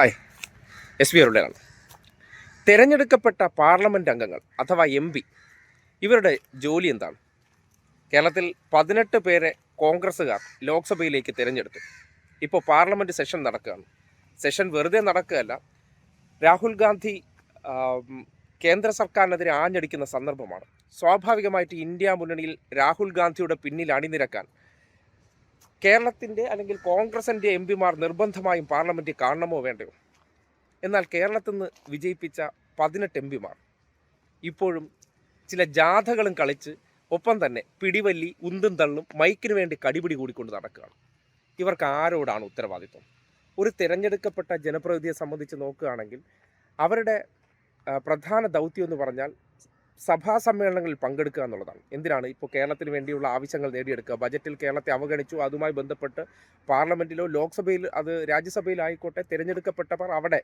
Hi. S B അരുളയാണ് തിരഞ്ഞെടുക്കപ്പെട്ട parliament അംഗങ്ങൾ അഥവാ എം പി ഇവരുടെ ജോലി എന്താണ്? കേരളത്തിൽ പതിനെട്ട് പേരെ കോൺഗ്രസ്സുകാർ ലോക്സഭയിലേക്ക് തിരഞ്ഞെടുത്തു. ഇപ്പോൾ പാർലമെന്റ് സെഷൻ നടക്കുകയാണ്. സെഷൻ വെറുതെ നടക്കുകയല്ല. രാഹുൽ ഗാന്ധി കേന്ദ്ര സർക്കാരിനെതിരെ ആഞ്ഞടിക്കുന്ന സന്ദർഭമാണ്. സ്വാഭാവികമായിട്ട് ഇന്ത്യ മുന്നണിയിൽ രാഹുൽ ഗാന്ധിയുടെ പിന്നിൽ അണിനിരക്കാൻ കേരളത്തിന്റെ അല്ലെങ്കിൽ കോൺഗ്രസിന്റെ എം പിമാർ നിർബന്ധമായും പാർലമെന്റിൽ കാണണമോ വേണ്ടയോ? എന്നാൽ കേരളത്തിൽ നിന്ന് വിജയിപ്പിച്ച പതിനെട്ട് എം പിമാർ ഇപ്പോഴും ചില ജാഥകളും കളിച്ച് ഒപ്പം തന്നെ പിടിവല്ലി ഉന്തും തള്ളും മൈക്കിന് വേണ്ടി കടിപിടി കൂടിക്കൊണ്ട് നടക്കുകയാണ്. ഇവർക്ക് ആരോടാണ് ഉത്തരവാദിത്വം? ഒരു തിരഞ്ഞെടുക്കപ്പെട്ട ജനപ്രതിനിധിയെ സംബന്ധിച്ച് നോക്കുകയാണെങ്കിൽ അവരുടെ പ്രധാന ദൗത്യം എന്ന് പറഞ്ഞാൽ സഭാ സമ്മേളനങ്ങളിൽ പങ്കെടുക്കുക എന്നുള്ളതാണ്. എന്തിനാണ്? ഇപ്പോൾ കേരളത്തിന് വേണ്ടിയുള്ള ആവശ്യങ്ങൾ നേടിയെടുക്കുക. ബജറ്റിൽ കേരളത്തെ അവഗണിച്ചു. അതുമായി ബന്ധപ്പെട്ട് പാർലമെന്റിലോ ലോക്സഭയിൽ അത് രാജ്യസഭയിലായിക്കോട്ടെ തിരഞ്ഞെടുക്കപ്പെട്ടവർ അവിടെ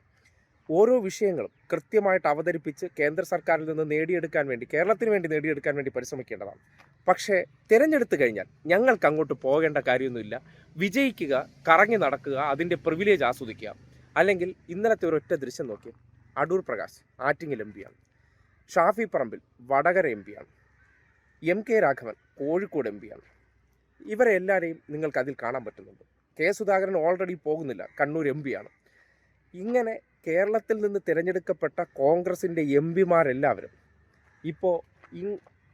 ഓരോ വിഷയങ്ങളും കൃത്യമായിട്ട് അവതരിപ്പിച്ച് കേന്ദ്ര സർക്കാരിൽ നിന്ന് നേടിയെടുക്കാൻ വേണ്ടി കേരളത്തിന് വേണ്ടി നേടിയെടുക്കാൻ വേണ്ടി പരിശ്രമിക്കേണ്ടതാണ്. പക്ഷേ തിരഞ്ഞെടുത്തു കഴിഞ്ഞാൽ ഞങ്ങൾക്ക് അങ്ങോട്ട് പോകേണ്ട കാര്യമൊന്നുമില്ല. വിജയിക്കുക കറങ്ങി നടക്കുക അതിന്റെ പ്രിവിലേജ് ആസ്വദിക്കുക. അല്ലെങ്കിൽ ഇന്നലത്തെ ഒരൊറ്റ ദൃശ്യം നോക്കി അടൂർ പ്രകാശ് ആറ്റിങ്ങൽ എം പിയാണ് ഷാഫി പറമ്പിൽ വടകര എം പിയാണ് M K Raghavan Kozhikode M പിയാണ് ഇവരെ എല്ലാവരെയും നിങ്ങൾക്ക് അതിൽ കാണാൻ പറ്റുന്നുണ്ട്. കെ സുധാകരൻ ഓൾറെഡി പോകുന്നില്ല. കണ്ണൂർ എം പിയാണ് ഇങ്ങനെ കേരളത്തിൽ നിന്ന് തിരഞ്ഞെടുക്കപ്പെട്ട കോൺഗ്രസിന്റെ എം പിമാരെല്ലാവരും ഇപ്പോൾ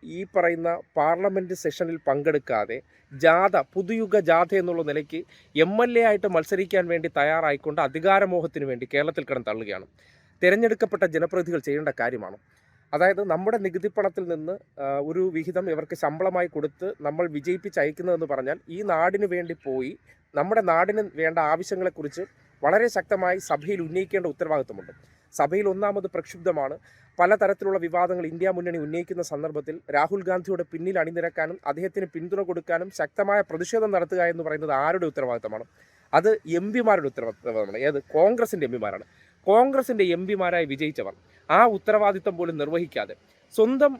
ഈ പറയുന്ന പാർലമെന്റ് സെഷനിൽ പങ്കെടുക്കാതെ ജാഥ പുതുയുഗ ജാഥ എന്നുള്ള നിലയ്ക്ക് എം എൽ എ ആയിട്ട് മത്സരിക്കാൻ വേണ്ടി തയ്യാറായിക്കൊണ്ട് അധികാരമോഹത്തിന് വേണ്ടി കേരളത്തിൽ കിടന്ന് തള്ളുകയാണ്. തിരഞ്ഞെടുക്കപ്പെട്ട ജനപ്രതിനിധികൾ ചെയ്യേണ്ട കാര്യമാണ്. അതായത് നമ്മുടെ നികുതിപ്പണത്തിൽ നിന്ന് ഒരു വിഹിതം ഇവർക്ക് ശമ്പളമായി കൊടുത്ത് നമ്മൾ വിജയിപ്പിച്ച് അയക്കുന്നതെന്ന് പറഞ്ഞാൽ ഈ നാടിന് വേണ്ടി പോയി നമ്മുടെ നാടിന് വേണ്ട ആവശ്യങ്ങളെക്കുറിച്ച് വളരെ ശക്തമായി സഭയിൽ ഉന്നയിക്കേണ്ട ഉത്തരവാദിത്വമുണ്ട്. സഭയിൽ ഒന്നാമത് പ്രക്ഷുബ്ധമാണ്. പലതരത്തിലുള്ള വിവാദങ്ങൾ ഇന്ത്യ മുന്നണി ഉന്നയിക്കുന്ന സന്ദർഭത്തിൽ രാഹുൽ ഗാന്ധിയുടെ പിന്നിൽ അണിനിരക്കാനും അദ്ദേഹത്തിന് പിന്തുണ കൊടുക്കാനും ശക്തമായ പ്രതിഷേധം നടത്തുക എന്ന് പറയുന്നത് ആരുടെ ഉത്തരവാദിത്തമാണ് അത് എം പിമാരുടെ ഉത്തരവാദിത്തമാണ് ഏത്? കോൺഗ്രസിന്റെ എം പിമാരാണ്. കോൺഗ്രസിന്റെ എം പിമാരായി വിജയിച്ചവർ ആ ഉത്തരവാദിത്തം പോലും നിർവഹിക്കാതെ സ്വന്തം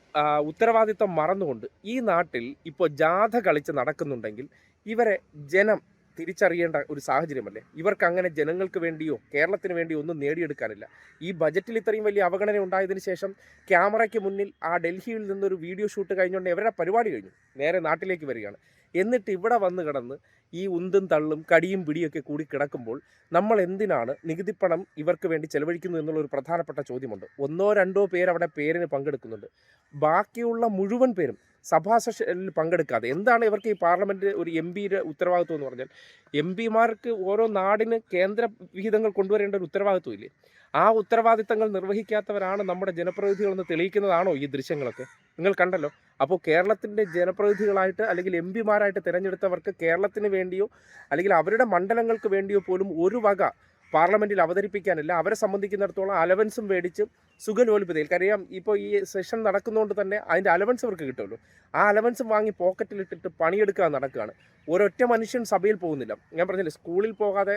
ഉത്തരവാദിത്തം മറന്നുകൊണ്ട് ഈ നാട്ടിൽ ഇപ്പോൾ ജാഥ കളിച്ച് നടക്കുന്നുണ്ടെങ്കിൽ ഇവരെ ജനം തിരിച്ചറിയേണ്ട ഒരു സാഹചര്യമല്ലേ? ഇവർക്ക് അങ്ങനെ ജനങ്ങൾക്ക് വേണ്ടിയോ കേരളത്തിന് വേണ്ടിയോ ഒന്നും നേടിയെടുക്കാനില്ല. ഈ ബജറ്റിൽ ഇത്രയും വലിയ അവഗണന ഉണ്ടായതിനു ശേഷം ക്യാമറയ്ക്ക് മുന്നിൽ ആ ഡൽഹിയിൽ നിന്നൊരു വീഡിയോ ഷൂട്ട് കഴിഞ്ഞുകൊണ്ട് ഇവരുടെ പരിപാടി കഴിഞ്ഞു. നേരെ നാട്ടിലേക്ക് വരികയാണ്. എന്നിട്ട് ഇവിടെ വന്ന് കിടന്ന് ഈ ഉന്തും തള്ളും കടിയും പിടിയൊക്കെ കൂടി കിടക്കുമ്പോൾ നമ്മൾ എന്തിനാണ് നികുതിപ്പണം ഇവർക്ക് വേണ്ടി ചെലവഴിക്കുന്നു എന്നുള്ള ഒരു പ്രധാനപ്പെട്ട ചോദ്യമുണ്ട്. ഒന്നോ രണ്ടോ പേര് അവിടെ പേരിന് പങ്കെടുക്കുന്നുണ്ട്. ബാക്കിയുള്ള മുഴുവൻ പേരും സഭാ സെഷനിൽ പങ്കെടുക്കാതെ എന്താണ് ഇവർക്ക് ഈ പാർലമെന്റ് ഒരു എം പിയുടെ ഉത്തരവാദിത്വം എന്ന് പറഞ്ഞാൽ എം പിമാർക്ക് ഓരോ നാടിന് കേന്ദ്ര വിഹിതങ്ങൾ കൊണ്ടുവരേണ്ട ഒരു ഉത്തരവാദിത്വം ഇല്ലേ? ആ ഉത്തരവാദിത്തങ്ങൾ നിർവഹിക്കാത്തവരാണ് നമ്മുടെ ജനപ്രതിനിധികളെന്ന് തെളിയിക്കുന്നതാണോ ഈ ദൃശ്യങ്ങളൊക്കെ? നിങ്ങൾ കണ്ടല്ലോ. അപ്പോൾ കേരളത്തിന്റെ ജനപ്രതിനിധികളായിട്ട് അല്ലെങ്കിൽ എം പിമാരായിട്ട് തിരഞ്ഞെടുത്തവർക്ക് കേരളത്തിന് വേണ്ടിയോ അല്ലെങ്കിൽ അവരുടെ മണ്ഡലങ്ങൾക്ക് വേണ്ടിയോ പോലും ഒരു വക പാർലമെന്റിൽ അവതരിപ്പിക്കാനില്ല. അവരെ സംബന്ധിക്കുന്നിടത്തോളം അലവൻസും മേടിച്ച് സുഖലോലിപ്പതയിൽ കാര്യം ഇപ്പോൾ ഈ സെഷൻ നടക്കുന്നതുകൊണ്ട് തന്നെ അതിന്റെ അലവൻസ് അവർക്ക് കിട്ടുമല്ലോ. ആ അലവൻസും വാങ്ങി പോക്കറ്റിലിട്ടിട്ട് പണിയെടുക്കാൻ നടക്കുകയാണ്. ഒരൊറ്റ മനുഷ്യൻ സഭയിൽ പോകുന്നില്ല. ഞാൻ പറഞ്ഞില്ലേ സ്കൂളിൽ പോകാതെ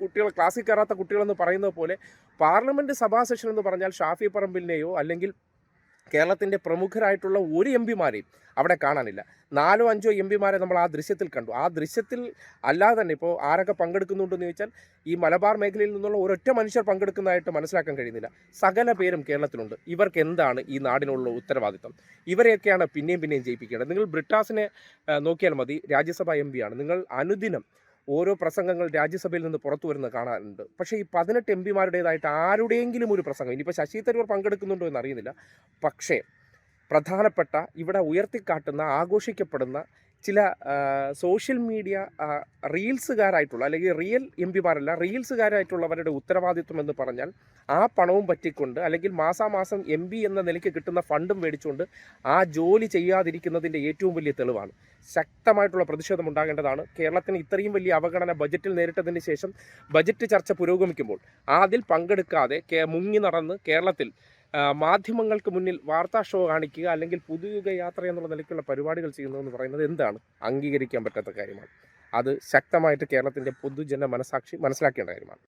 കുട്ടികൾ ക്ലാസ്സിൽ കയറാത്ത കുട്ടികളെന്ന് പറയുന്നത് പോലെ പാർലമെന്റ് സഭാ സെഷൻ എന്ന് പറഞ്ഞാൽ ഷാഫി പറമ്പിലിനെയോ അല്ലെങ്കിൽ കേരളത്തിന്റെ പ്രമുഖരായിട്ടുള്ള ഒരു എം പിമാരെയും അവിടെ കാണാനില്ല. നാലോ അഞ്ചോ എം പിമാരെ നമ്മൾ ആ ദൃശ്യത്തിൽ കണ്ടു. ആ ദൃശ്യത്തിൽ അല്ലാതെ തന്നെ ഇപ്പോൾ ആരൊക്കെ പങ്കെടുക്കുന്നുണ്ടെന്ന് ചോദിച്ചാൽ ഈ മലബാർ മേഖലയിൽ നിന്നുള്ള ഒരൊറ്റ മനുഷ്യർ പങ്കെടുക്കുന്നതായിട്ട് മനസ്സിലാക്കാൻ കഴിയുന്നില്ല. സകല പേരും കേരളത്തിലുണ്ട്. ഇവർക്ക് എന്താണ് ഈ നാടിനുള്ള ഉത്തരവാദിത്തം ഇവരെയൊക്കെയാണ് പിന്നെയും പിന്നെയും ജയിപ്പിക്കേണ്ടത്. നിങ്ങൾ ബ്രിട്ടാസിനെ നോക്കിയാൽ മതി. രാജ്യസഭ എം പിയാണ് നിങ്ങൾ അനുദിനം ഓരോ പ്രസംഗങ്ങൾ രാജ്യസഭയിൽ നിന്ന് പുറത്തു വരുന്നത് കാണാറുണ്ട്. പക്ഷേ ഈ പതിനെട്ട് എം പിമാരുടേതായിട്ട് ആരുടെയെങ്കിലും ഒരു പ്രസംഗം ഇനിയിപ്പോൾ ശശി തരൂർ പങ്കെടുക്കുന്നുണ്ടോ എന്ന് അറിയുന്നില്ല പക്ഷേ പ്രധാനപ്പെട്ട ഇവിടെ ഉയർത്തിക്കാട്ടുന്ന ആഘോഷിക്കപ്പെടുന്ന ചില സോഷ്യൽ മീഡിയ റീൽസുകാരായിട്ടുള്ള അല്ലെങ്കിൽ റിയൽ എം പിമാരല്ല റീൽസുകാരായിട്ടുള്ളവരുടെ ഉത്തരവാദിത്വം എന്ന് പറഞ്ഞാൽ ആ പണവും പറ്റിക്കൊണ്ട് അല്ലെങ്കിൽ മാസാമാസം എം പി എന്ന നിലയ്ക്ക് കിട്ടുന്ന ഫണ്ടും മേടിച്ചുകൊണ്ട് ആ ജോലി ചെയ്യാതിരിക്കുന്നതിന്റെ ഏറ്റവും വലിയ തെളിവാണ്. ശക്തമായിട്ടുള്ള പ്രതിഷേധം ഉണ്ടാകേണ്ടതാണ്. കേരളത്തിന് ഇത്രയും വലിയ അവഗണന ബജറ്റിൽ നേരിട്ടതിന് ശേഷം ബജറ്റ് ചർച്ച പുരോഗമിക്കുമ്പോൾ അതിൽ പങ്കെടുക്കാതെ മുങ്ങി നടന്ന് കേരളത്തിൽ മാധ്യമങ്ങൾക്ക് മുന്നിൽ വാർത്താ ഷോ കാണിക്കുക അല്ലെങ്കിൽ പുതുയുഗ യാത്ര എന്നുള്ള നിലയ്ക്കുള്ള പരിപാടികൾ ചെയ്യുന്നു എന്ന് പറയുന്നത് എന്താണ്? അംഗീകരിക്കാൻ പറ്റാത്ത കാര്യമാണ്. അത് ശക്തമായിട്ട് കേരളത്തിന്റെ പൊതുജന മനസാക്ഷി മനസ്സിലാക്കേണ്ട കാര്യമാണ്.